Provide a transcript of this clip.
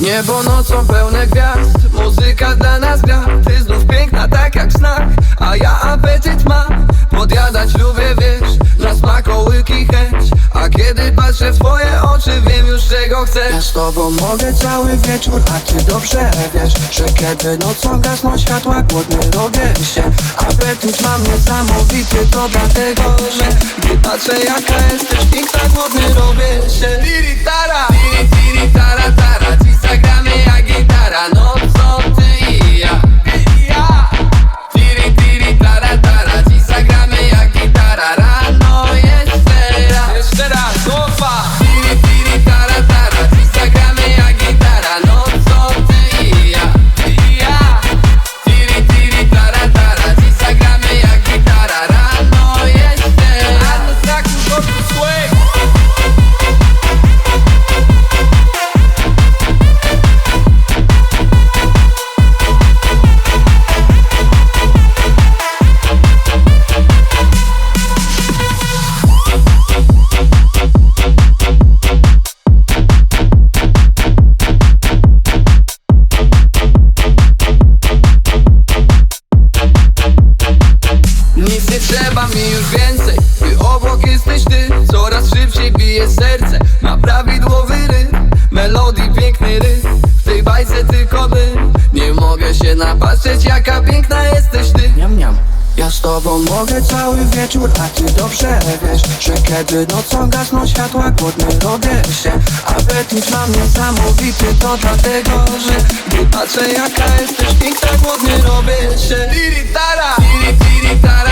Niebo nocą pełne gwiazd Muzyka dla nas gra. Ty znów piękna tak jak znak A ja apetyt mam. Podjadać lubię wiesz Na smakołyki chęć. A kiedy patrzę w twoje oczy Wiem już czego chcesz. Ja z tobą mogę cały wieczór A ty dobrze wiesz Że kiedy nocą gasną światła Głodny robię się. Apetyt mam niesamowity To dlatego, że Gdy patrzę jaka jesteś piękna bije serce Ma prawidłowy rytm Melodii piękny rytm. W tej bajce tylko my. Nie mogę się napatrzeć Jaka piękna jesteś ty. Niam, niam. Ja z tobą mogę cały wieczór, a ty dobrze wiesz Że kiedy nocą gasną światła, głodny robię się. Apetyt mam niesamowity, to dlatego, że Gdy patrzę jaka jesteś piękna, głodny robię się. Tiri tara, tiri tiri tara